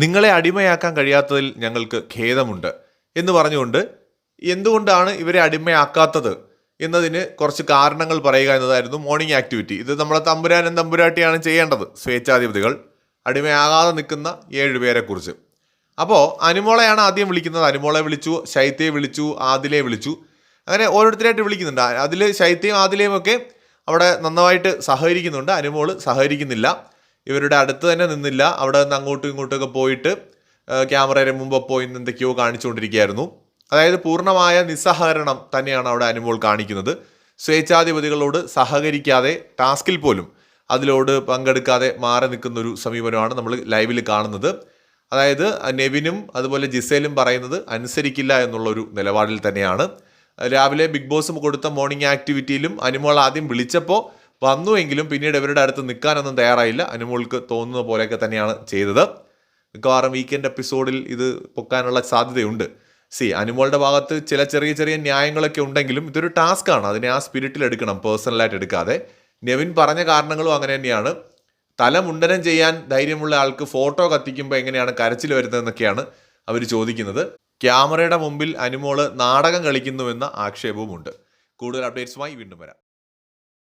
നിങ്ങളെ അടിമയാക്കാൻ കഴിയാത്തതിൽ ഞങ്ങൾക്ക് ഖേദമുണ്ട് എന്ന് പറഞ്ഞുകൊണ്ട് എന്തുകൊണ്ടാണ് ഇവരെ അടിമയാക്കാത്തത് എന്നതിന് കുറച്ച് കാരണങ്ങൾ പറയുക എന്നതായിരുന്നു മോർണിംഗ് ആക്ടിവിറ്റി ഇത് നമ്മളെ തമ്പുരാനും തമ്പുരാട്ടിയാണ് ചെയ്യേണ്ടത്. സ്വേച്ഛാധിപതികൾ അടിമയാകാതെ നിൽക്കുന്ന ഏഴ് പേരെക്കുറിച്ച് അപ്പോൾ അനുമോളെയാണ് ആദ്യം വിളിക്കുന്നത്. അനുമോളെ വിളിച്ചു ശൈത്യയെ വിളിച്ചു ആദിലെ വിളിച്ചു. അങ്ങനെ ഓരോരുത്തരായിട്ട് വിളിക്കുന്നുണ്ട്. അതിൽ ശൈത്യയും ആദിലയും ഒക്കെ അവിടെ നന്നായിട്ട് സഹകരിക്കുന്നുണ്ട്. അനുമോൾ സഹകരിക്കുന്നില്ല. ഇവരുടെ അടുത്ത് തന്നെ നിന്നില്ല. അവിടെ നിന്ന് അങ്ങോട്ടും ഇങ്ങോട്ടൊക്കെ പോയിട്ട് ക്യാമറയുടെ മുമ്പ് പോയി എന്തൊക്കെയോ കാണിച്ചുകൊണ്ടിരിക്കുകയായിരുന്നു. അതായത് പൂർണമായ നിസ്സഹകരണം തന്നെയാണ് അവിടെ അനുമോൾ കാണിക്കുന്നത്. സ്വേച്ഛാധിപതികളോട് സഹകരിക്കാതെ ടാസ്കിൽ പോലും അതിലോട് പങ്കെടുക്കാതെ മാറി നിൽക്കുന്ന ഒരു സമീപനമാണ് നമ്മൾ ലൈവിൽ കാണുന്നത്. അതായത് നെവിനും അതുപോലെ ജിസേലും പറയുന്നത് അനുസരിക്കില്ല എന്നുള്ളൊരു നിലപാടിൽ തന്നെയാണ്. രാവിലെ ബിഗ് ബോസ് കൊടുത്ത മോർണിംഗ് ആക്ടിവിറ്റിയിലും അനുമോൾ ആദ്യം വിളിച്ചപ്പോൾ വന്നുവെങ്കിലും പിന്നീട് ഇവരുടെ അടുത്ത് നിൽക്കാനൊന്നും തയ്യാറായില്ല. അനുമോൾക്ക് തോന്നുന്ന പോലെയൊക്കെ തന്നെയാണ് ചെയ്തത്. മിക്കവാറും വീക്കെൻഡ് എപ്പിസോഡിൽ ഇത് പൊക്കാനുള്ള സാധ്യതയുണ്ട്. സി അനുമോളുടെ ഭാഗത്ത് ചില ചെറിയ ചെറിയ ന്യായങ്ങളൊക്കെ ഉണ്ടെങ്കിലും ഇതൊരു ടാസ്ക്കാണ് അതിനെ ആ സ്പിരിറ്റിൽ എടുക്കണം പേഴ്സണലായിട്ട് എടുക്കാതെ. നെവിൻ പറഞ്ഞ കാരണങ്ങളും അങ്ങനെ തന്നെയാണ്. തല മുണ്ടനം ചെയ്യാൻ ധൈര്യമുള്ള ആൾക്ക് ഫോട്ടോ കത്തിക്കുമ്പോൾ എങ്ങനെയാണ് കരച്ചിൽ വരുന്നതെന്നൊക്കെയാണ് അവർ ചോദിക്കുന്നത്. ക്യാമറയുടെ മുമ്പിൽ അനുമോൾ നാടകം കളിക്കുന്നുവെന്ന ആക്ഷേപവുമുണ്ട്. കൂടുതൽ അപ്ഡേറ്റ്സുമായി വീണ്ടും വരാം.